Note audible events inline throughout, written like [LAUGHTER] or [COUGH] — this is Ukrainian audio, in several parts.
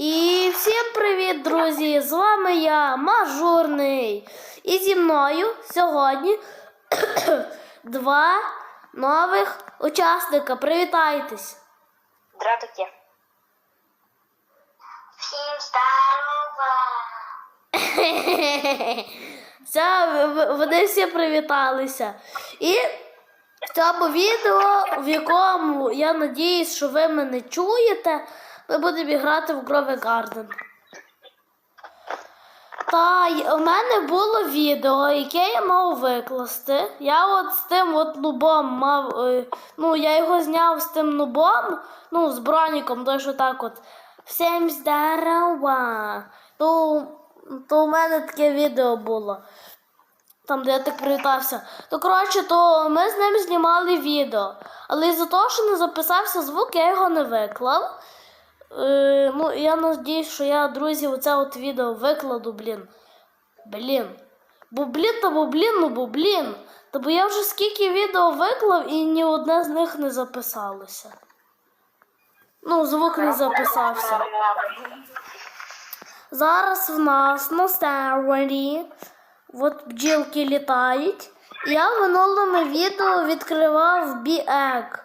І всім привіт, друзі! З вами я, Мажорний. І зі мною сьогодні [CLEARS THROAT] два нових учасника. Привітайтесь! Здравствуйте. Всім здорова. [LAUGHS] Все, вони всі привіталися. І в цьому відео, в якому я надіюсь, що ви мене чуєте, ми будемо грати в Грові Гарден. Та у мене було відео, яке я мав викласти. Я от з тим от нубом мав. е, Ну, я його зняв з тим нубом, ну, з броніком, той що так от. Всім здорова. То, то у мене таке відео було. Там, де я так привітався. То коротше, то ми з ним знімали відео. Але із-за того, що не записався звук, я його не виклав. Е, ну, я надіюсь, що я, друзі, оце от відео викладу, блін. Блін. Бо блін, та бо блін, ну бо блін. Та я вже скільки відео виклав і ні одне з них не записалося. Ну, звук не записався. Зараз в нас на сервері от бджілки літають. Я в минулому відео відкривав біек.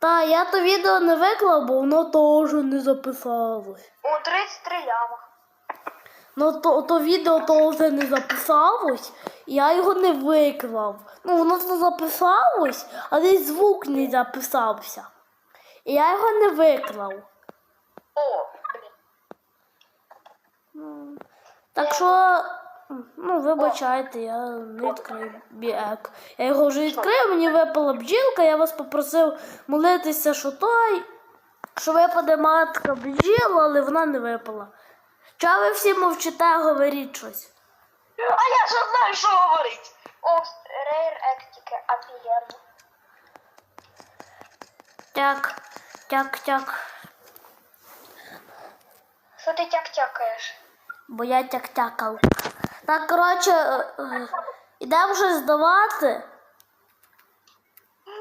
Та я то відео не виклав, бо воно теж не записалось. У 33 ляма. Ну то, то відео теж не записалось, і я його не виклав. Ну, воно не записалось, але й звук не записався. І я його не виклав. О, блін. Так що, ну, вибачайте, я не відкрив біек. Я його вже відкрив, мені випала бджілка, я вас попросив молитися, що той, що випаде матка бджіла, але вона не випала. Чого ви всі мовчите, говоріть щось? А я ж знаю, що говорить. О, рейр ектики, офігенно. Тяк, тяк, тяк. Що ти тяк-тякаєш? Бо я тяк-тякав. Так, коротше, е, е, щось здавати.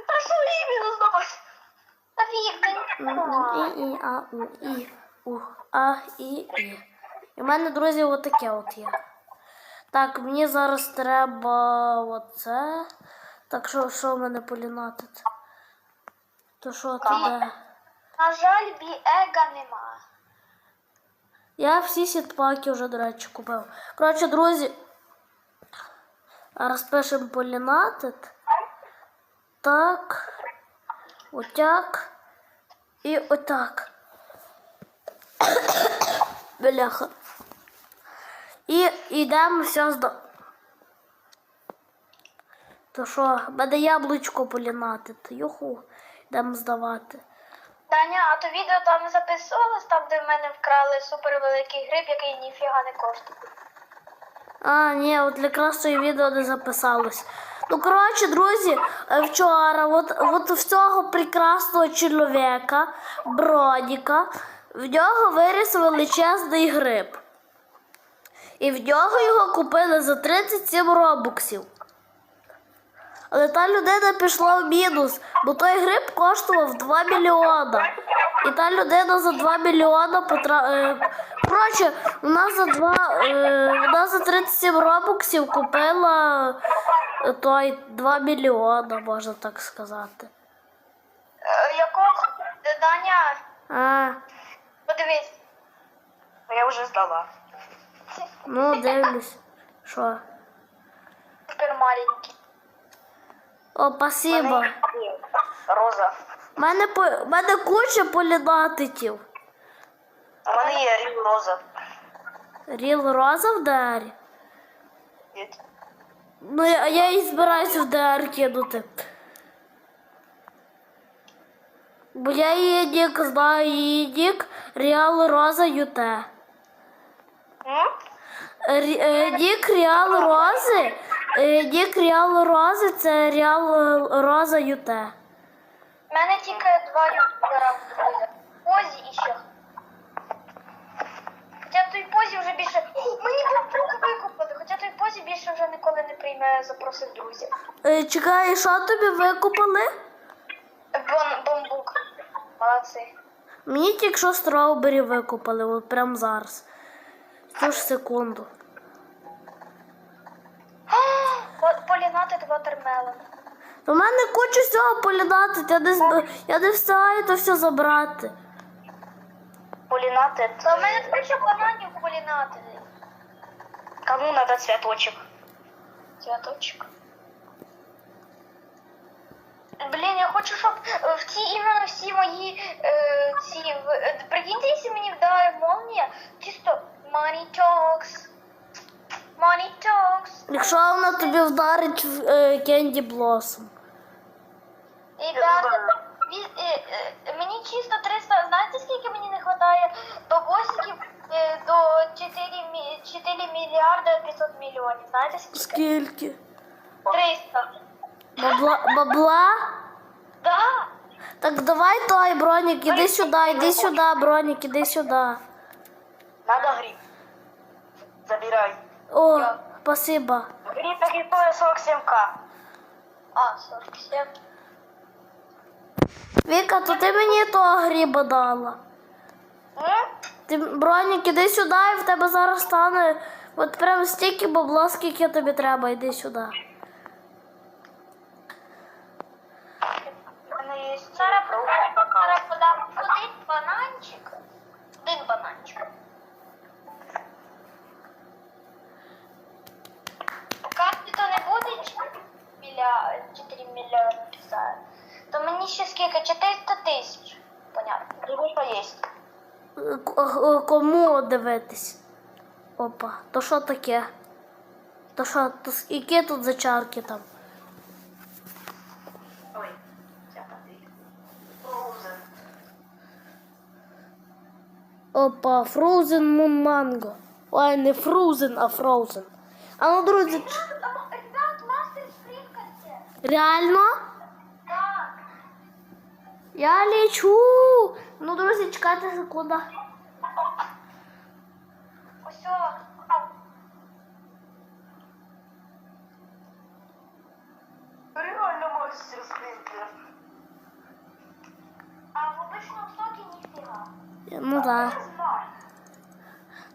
Та що іменно? Офігенно. І, і, а, у, і, у, а, і, і. І в мене, друзі, отаке от є. Так, мені зараз треба оце. Так що, що в мене полінатить? То що туди? На жаль, біега нема. Я всі сітпаки вже, до речі, купив. Коротше, друзі. Зараз пишемо полінатит. Так. Отак. І отак. [COUGHS] Бляха. І йдемо все зда. То що, буде яблучко полінатити. Юху, йдемо здавати. Таня, а то відео там не записувалось, там, де в мене вкрали супервеликий гриб, який ніфіга не коштує. А, ні, от якраз це відео не записалось. Ну, коротше, друзі, е, вчора, от, от в цього прекрасного чоловіка, Бродіка, в нього виріс величезний гриб. І в нього його купили за 37 робоксів. Але та людина пішла в мінус, бо той гриб коштував 2 мільйона. І та людина за 2 мільйона потра... е, Коротше, вона за 2, е, вона за 37 робоксів купила е, той 2 мільйона, можна так сказати. Е, Якого? Е, Даня, А, подивись. Я вже здала. ну дивлюсь. Що? Супер маленький. О, спасибо. Роза. У мене, по... мене куча полінатитів. У мене є рів роза. Ріл роза в дері. Ну, я, я і збираюся в ДР кинути. Бо я її нік знаю, її нік Реал Роза ЮТ. Рі- е, Нік Реал Рози. Е, Нік Реал Рози це Реал е, Роза ЮТ. У мене тільки два ютубера. Позі і ще. Хоча той позі вже більше. Мені бамбук викупили, хоча той позі більше вже ніколи не прийме запросив друзів. Е, Чекай, що тобі викупали? Бон, бамбук. Молодці. Мені тільки що строубері викупали, от прямо зараз. Ту ж секунду. По- Полінати вотермелон. У мене куча всього полінати, я не, я не встигаю то все забрати. Полінати. Та в мене куча бананів полінати. Кому надо цвяточок? Цвяточок. Блін, я хочу, щоб е, в ці іменно всі мої е, ці. е, Прикиньте, якщо мені вдає молнія, чисто talks. Money talks. Якщо вона тобі вдарить в е, Кенді Блосом. Ребята, ві- е, е, мені чисто 300, знаєте, скільки мені не вистачає бабосиків е, до 4, мі- 4 мільярда 500 мільйонів. Знаєте скільки? Скільки? 300. Бабла? Бабла? Да. Так давай той, Бронік, іди сюди, іди сюди, Бронік, іди сюди. Надо гриб. Забирай. О, спасибо. Гриб стоїть 47к. А, 47. Віка, то ти мені того гриба дала. М? Ти, Бронік, іди сюди, і в тебе зараз стане от прям стільки бабла, скільки тобі треба, іди сюди. Кому дивитись? Опа, то що таке? То що, то які тут зачарки там? Ой. Опа, Frozen Moon Mango. Ой, не Frozen, а Frozen. А ну, друзі, реально? Так. Я лечу. Ну, друзі, чекайте секунду. Усьо. Реально мастер спринтер. А в обычном соке нифига. Ну так.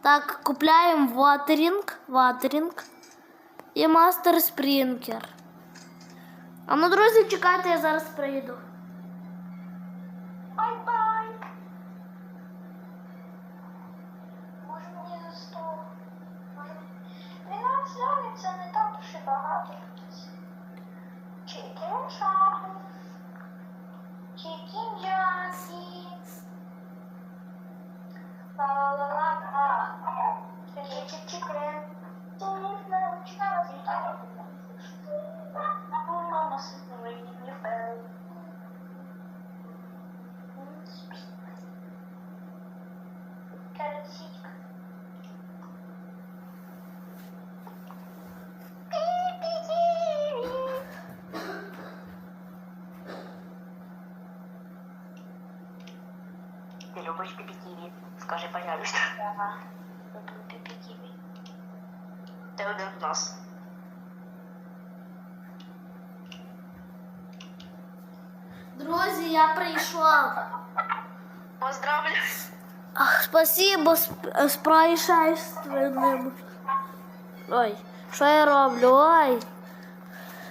Так, купляємо ватерінг, ватерінг і мастер спрінкер. А ну, друзі, чекайте, я зараз прийду. Бай-бай. Може мені за 100. Може... 12 лямів це не так уж і багато. Чикен шапу. Чикен джакі. Ла-ла-ла-ла. Чикен. Мама сидить, не фел. Карасичка. Ти любиш піпіківі? Скажи, появишся. Ага. Люблю піпі-ківі. Ти один з нас. Друзі, я прийшов. Поздравлю. Ах, спасибо з, з происшествием. Ой, що я роблю? Ой.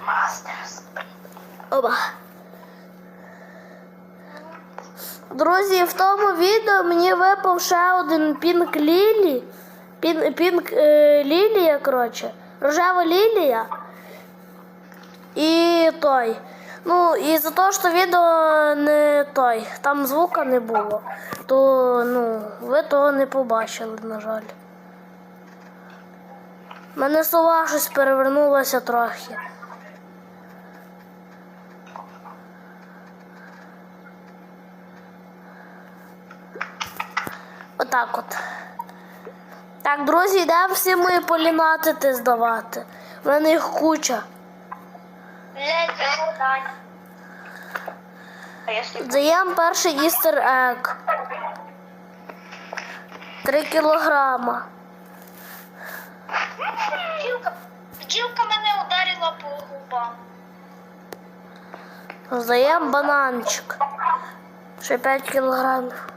Мастер спринтер. Оба. Друзі, в тому відео мені випав ще один пінк лілі. Пін, пінк е, лілія, коротше. Рожева лілія. І той. Ну, і за те, що відео не той, там звука не було, то ну, ви того не побачили, на жаль. Мене сова щось перевернулася трохи. Отак от. Так, друзі, йдемо всі мої полінатити здавати. У мене їх куча. Даємо перший істер ек. Три кілограма. Бджілка, бджілка мене ударила по губам. Здаємо бананчик. Ще 5 кілограмів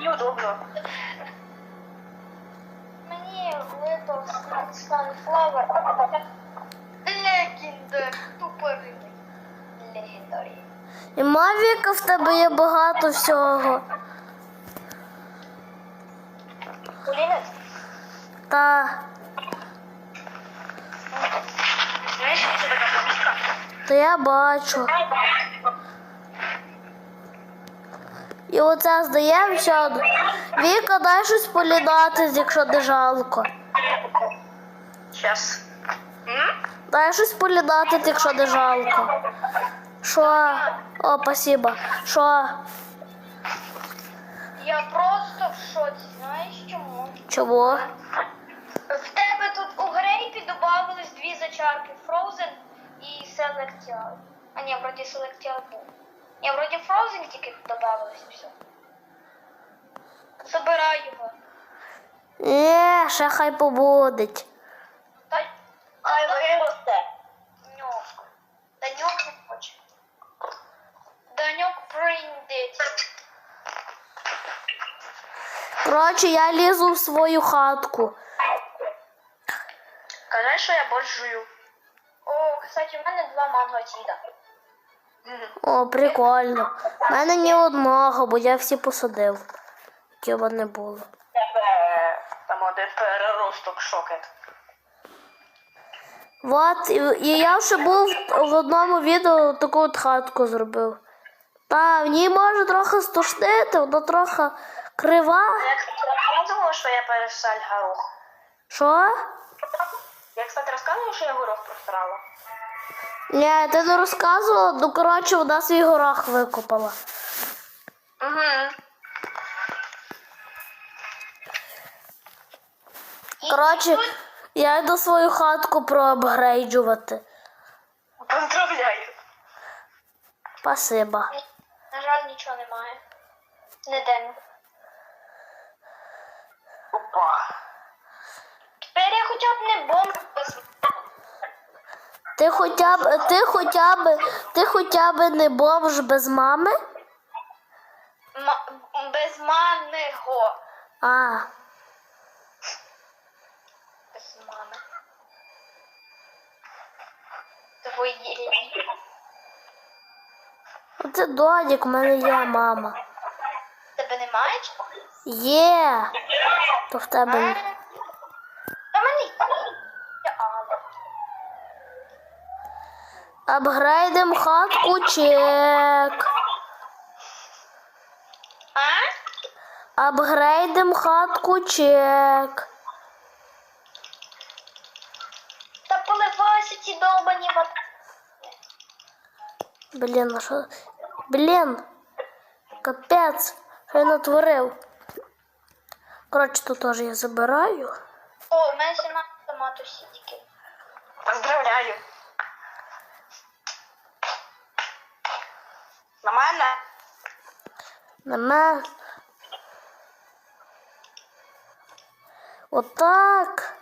неудобно. Мені випав Sunflower. Легендар. Тупорий. Легендарі. І Мавіка в тебе є багато всього. Пулемет? Та. Знаєш, що це така помітка? Та я бачу. І оце здаємося. Віка, дай щось полідати, якщо не жалко. Щас. Дай щось полідати, якщо не жалко. Що? О, спасибо. Що? Я просто в шоці, знаєш чому? Чого? В тебе тут у грейпі додавались дві зачарки Frozen і Selectial. А ні, вроді Selectial був. Ні, вроді Frozen тільки додавались і все. Забирай його. Ні, ще хай побудить. Та Хай виросте. ньок. Даньок не хоче. Даньок приндить. Коротше, я лізу в свою хатку. Кажи, що я борщ жую. О, кстати, у мене два манго тіда. О, прикольно. У мене ні одного, бо я всі посадив. Які не було. Там один переросток шокет. От, і, і я вже був в одному відео таку от хатку зробив. Та в ній може трохи стошнити, вона трохи крива. Я, кстати, що я пересаль горох. Що? Я, кстати, розказувала, що я горох простирала. Ні, ти не розказувала, ну коротше, вона свій горох викопала. Угу. Коротше, я йду свою хатку проапгрейджувати. Поздравляю. Спасибо. На жаль, нічого немає. Не день. Опа. Тепер я хоча б не бомб без Ти хоча б, ти хоча б, ти хоча б не бомж без мами? ма- без маного. А, Без мами. Твої. це додік, в мене є мама. Тебе немає? Є. То в тебе. ні. Та мене є. Я Алла. Апгрейдим хатку чек. А? Апгрейдим хатку чек. Та поливайся ці довбані води. Блін, а що? Блін. Капець. Що я натворив? Коротше, тут теж я забираю. О, у мене 17 томату сідіки. Поздравляю. Нормально? На мене. Отак.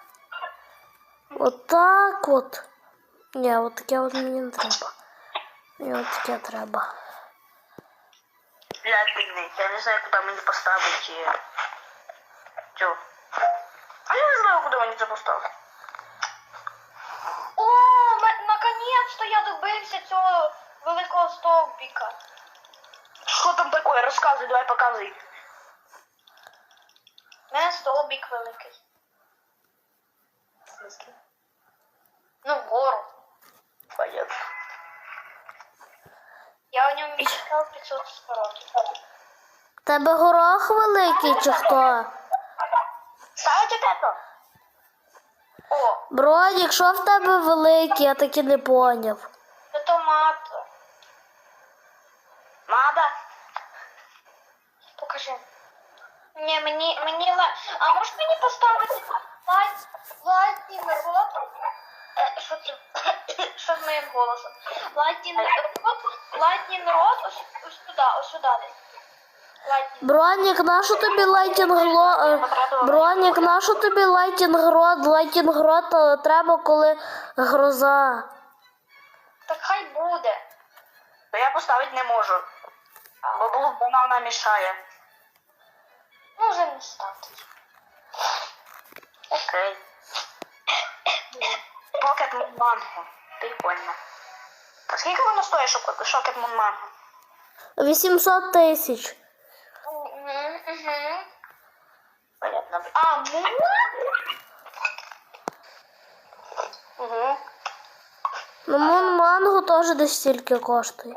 Отак от. Ні, от таке от мені не треба. Мені от таке треба. Блядь, бідний, я не знаю, куди мені поставити. Цю. А я не знаю, куди мені це поставити. О, ме- наконец-то я добився цього великого стовбіка. Що там таке? Розказуй, давай показуй. У мене стовбік великий. Ну, вгору. Понятно. Я у ньому відчитав 500 років. Тебе горох великий чи хто? Ставите тето? О, Бронік, що в тебе великий, я таки не поняв. це томато. Надо. Покажи. Ні, мені, мені ла... А можеш мені поставити лайк, лайкін рот? Е, Що це? Що з моїм голосом? Лайкін рот, лайкін рот, ось, ось туди, ось сюди десь. Бронік, нащо тобі лайтінгло. е, Бронік, нащо тобі лайтінг рот? Лайтінг рот е, треба, коли гроза. Так хай буде. То я поставити не можу. Бо блок банана мішає. Ну, вже не ставте. Окей. Покет Мун Манго. Прикольно. А скільки воно стоїть, шокет Мун Манго? 800 тисяч. Мгм. Понятно. А, ну? Угу. Ну, мон манго теж десь стільки коштує.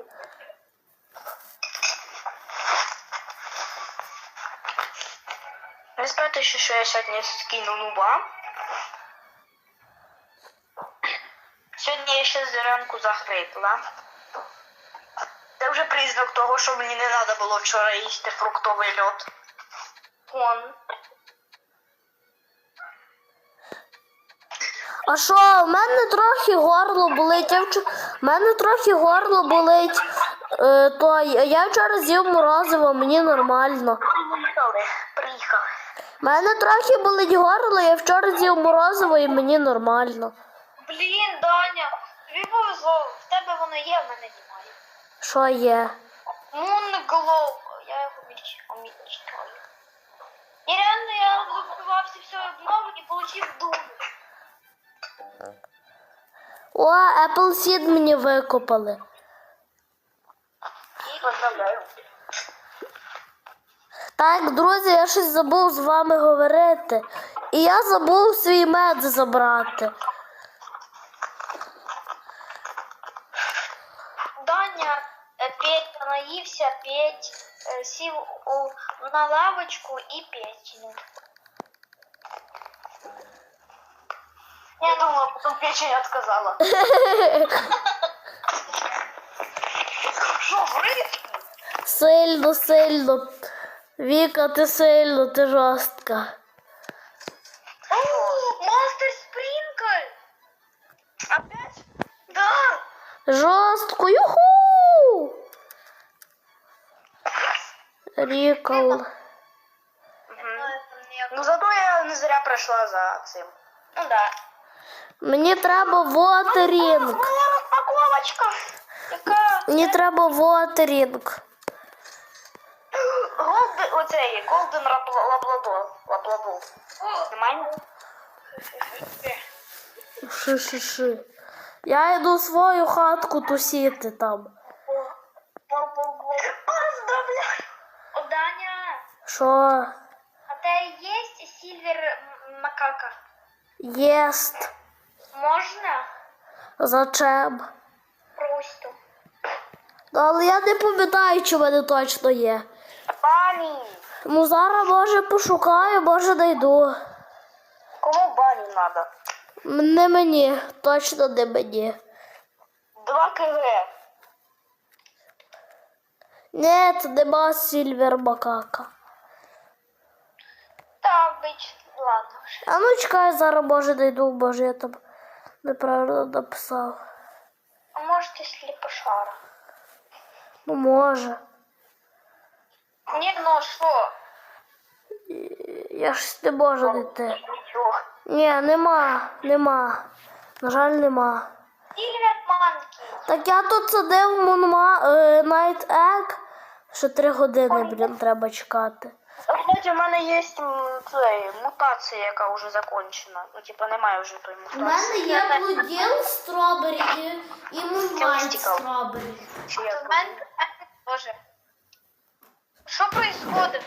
Ви знаєте, що, що я сьогодні скинув нуба? Сьогодні я ще зранку захрипла. Це вже признак того, що мені не треба було вчора їсти фруктовий льод. Вон. А що, в мене трохи горло болить. Я вчора... В мене трохи горло болить. Е, то я вчора з'їв морозиво, мені нормально. Приїхали. Приїхали. В мене трохи болить горло, я вчора з'їв морозиво і мені нормально. Блін, Даня, тобі повезло, в тебе воно є, в мене немає. Що є? Moonglove, я його міч- мечтаю. І реально я добивався всього обнови і получив дуну. О, Apple Seed мені викопали. Поздравляю. Так, друзі, я щось забув з вами говорити. І я забув свій мед забрати. Даня е, Наївся, Петь е, сів у, на лавочку і печень. Я думала, потім печень отказала. Що? Сильно, сильно. Віка, ти сильно, ти жорстка. О, Мастер Спринкль! Опять? Да. Жорстко, юху! Рікол. Ну зато я не зря пройшла за цим. Ну да. Мені треба вотерінг. Моя розпаковочка. Яка Мені треба вотерінг. Голд, оцей, Голден Лабладор. Лабладор. Немає? Ши-ши-ши. Я йду в свою хатку тусіти там. Що? а те є Сильвер Макака? Єст. Можна? Зачем? Просто. Ну, Але я не пам'ятаю, чи в мене точно є. Бані. Ну зараз може пошукаю, може знайду. Кому бані надо? Не мені, точно не мені. 2 кг. Ні, це нема Сільвер Макака. Та бич, ладно. вже. А ну чекай, зараз може знайду, може я там неправильно написав. А може ти сліпошара? Ну може. Ні, ну що? Я ж не можу. Нічого. Ні, нема, нема. На жаль, нема. Манкі. Так я тут сидив Мунма е, Night Egg. Ще три години, блін, треба чекати. Кстати, у мене є цей, мутація, яка вже закончена. Ну, типа, немає вже той мутації. є Блуділ Стробері і, і Moonlight Стробері. Чи У як? мене Боже. Що происходит?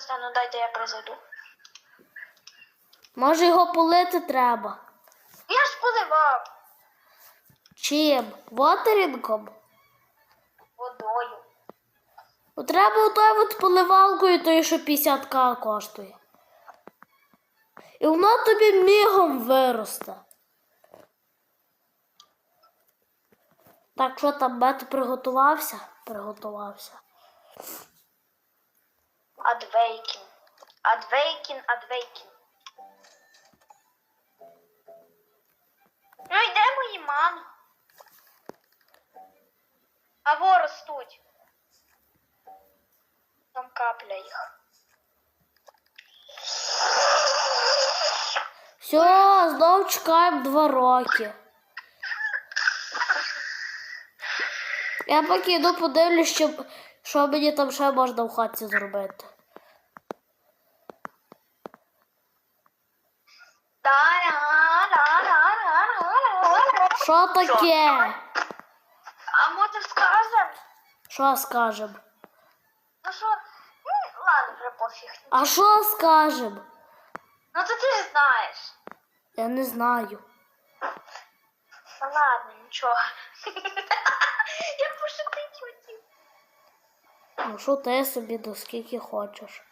Нічого ну дайте я призайду. Може його полити треба. Я ж поливав Чим? Вотерінгом? водою. Ну, треба отой от поливалкою, той, що 50к коштує. І воно тобі мігом виросте. Так, що там бет приготувався? Приготувався. Адвейкін. Адвейкін, Адвейкін. Ну йде мої манго. А во ростуть. Там капля їх. Все, знов чекаємо два роки. Я поки йду подивлюсь, що, що мені там ще можна в хаті зробити. Що таке? А може скажем? Що скажем? Ну що, ну, ладно, вже пофіг. А що скажем? Ну то ти ж знаєш. Я не знаю. Ладно, нічого. Ну що ти собі до скільки хочеш.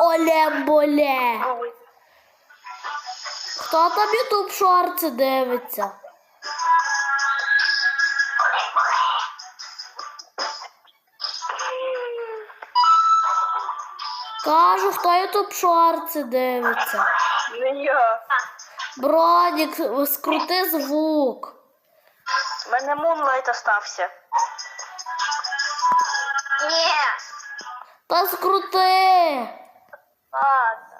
Оле-боле. Хто там ютуб шорти дивиться? Кажу, хто ютуб шорти дивиться. Не я. Бродік, скрути звук. Мене Мунлайт остався. Ні. Та скрути. Ладно.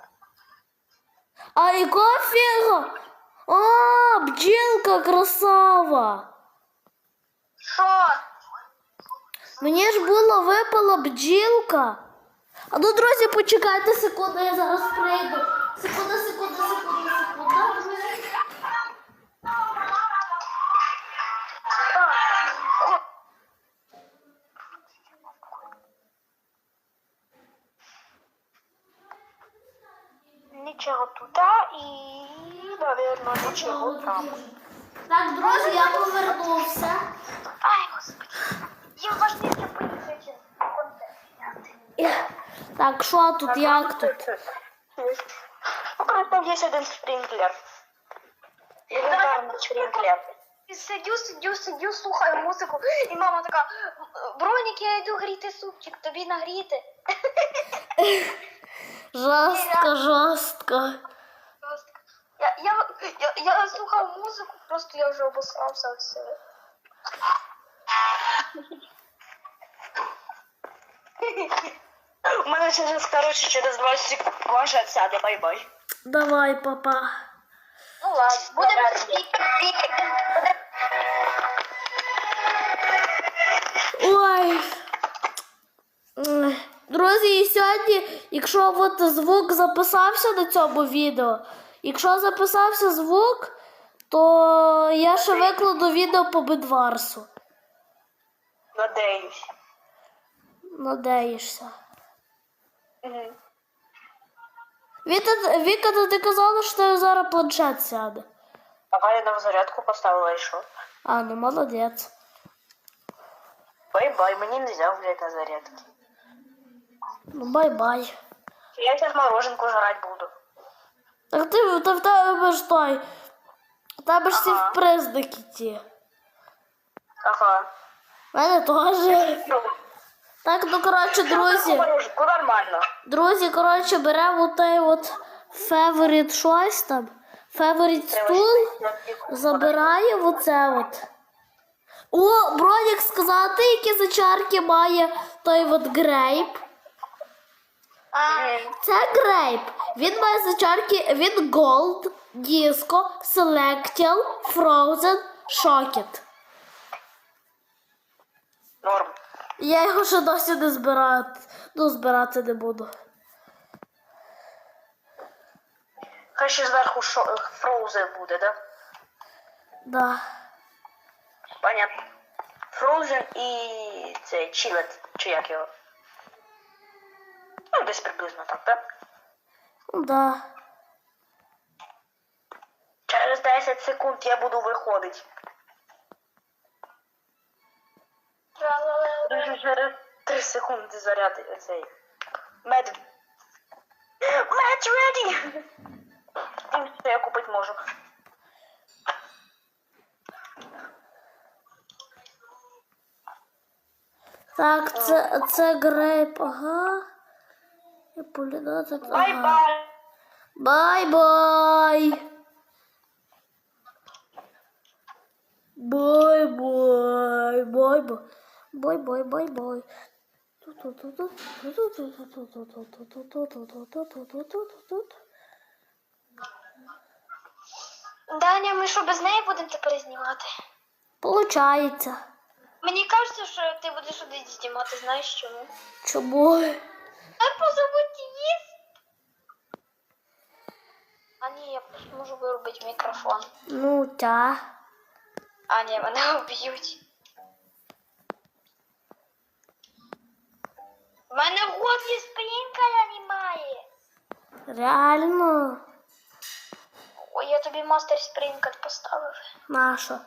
А якого фіга? А, бджілка красава. Що? Мені ж було випала бджілка. А ну, друзі, почекайте секунду, я зараз прийду. Секунда, секунда, секунда, Нічого туди і, мабуть, нічого там. Так, друзі, я повернувся. Ай, господи. Їм важливіше поїхати контент. Так, що тут, як тут? Ну, там є один спринклер. Елементарний спринклер. І Сидю, сидю, сидю, слухаю музику, і мама така, Бронік, я йду гріти супчик, тобі нагріти. [LAUGHS] Жорстко, жорстко. Я, я, я, я слухав музику, просто я вже обосрався все. У мене через, коротше, через 20 секунд планшет сяде, бай-бай. Давай, папа. Ну ладно, будемо Ой. Друзі, і сьогодні, якщо от звук записався на цьому відео, якщо записався звук, то я ще викладу відео по бедварсу. Надеюсь. Надеєшся. Угу. Віка, Віка, то ти казала, що зараз планшет сяде. Ага, я на зарядку поставила і що? А, ну молодець. Бай-бай, мені не взяв, блядь, на зарядку. Ну бай-бай. Я зараз мороженку жрать буду. Так ти та в тебе ж той. У тебе ж всі Ага. в признак ті. Ага. У мене теж. Так, ну коротше, друзі. Мороженку нормально. Друзі, коротше, беремо той от фаворит щось там. Фаворит стул. Забираємо оце от. О, Бронік сказати, які зачарки має той от грейп. Це грейп. Він має зачарки він Gold, Disco, Selectil, Frozen, Shocket. Норм. Я його ще досі не збираю. Ну, збирати не буду. Хай ще зверху шо... Frozen буде, да? Да. Понятно. Frozen і цей Chillet, чи як його? Ну, десь приблизно так, так? Да. Через 10 секунд я буду виходити. Дуже через 3 секунди заряди цей. Мед. Мед ready! [LAUGHS] Все я купити можу. Так, це, це грейп, ага. І полінатик, ага. Бай-бай! Бай-бай. Бай-бай. Бай-бай. Бай-бай, бай-бай. Даня, ми що без неї будемо тепер знімати? Получається. Мені кажеться, що ти будеш один знімати, знаєш чому? Чому? Я позовуть її. А ні, я можу вирубити мікрофон. Ну, та. А ні, мене вб'ють. У мене в горлі спринкера немає. Реально. Ой, я тобі мастер спринкер поставив. Наша.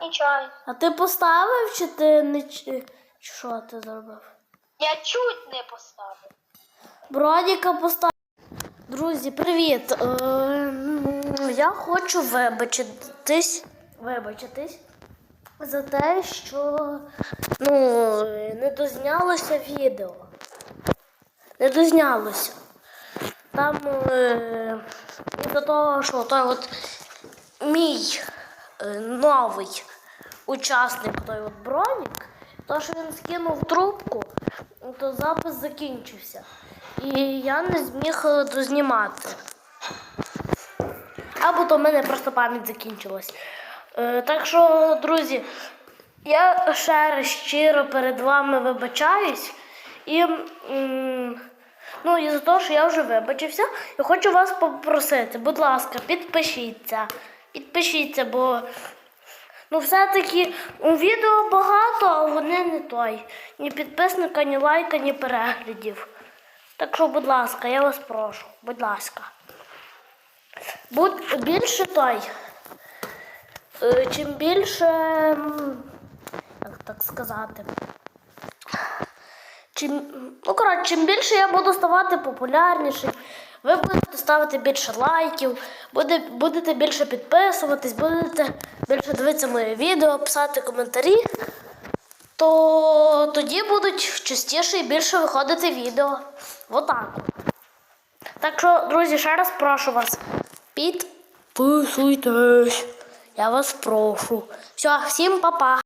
Нічого. А ти поставив чи ти не чи що ти зробив? Я чуть не поставив. Бродіка поставив. Друзі, привіт. Е, я хочу вибачитись. Вибачитись за те, що ну, не дознялося відео. Не дознялося. Там е, до того, що той от мій е, новий учасник, той от Бронік, то що він скинув трубку, то запис закінчився. І я не зміг е, дознімати. Або то в мене просто пам'ять закінчилась. Е, так що, друзі, я ще раз щиро перед вами вибачаюсь. І, ну, і за те, що я вже вибачився, я хочу вас попросити, будь ласка, підпишіться. Підпишіться, бо ну, все-таки у відео багато, а вони не той. Ні підписника, ні лайка, ні переглядів. Так що, будь ласка, я вас прошу, будь ласка. Будь більше той. Е, Чим більше, як так сказати, чим, ну, коротше, чим більше я буду ставати популярнішим, ви будете ставити більше лайків, буде, будете більше підписуватись, будете більше дивитися моє відео, писати коментарі, то тоді будуть частіше і більше виходити відео. Отак. от. Так що, друзі, ще раз прошу вас, підписуйтесь. Я вас прошу. Все, всім па-па.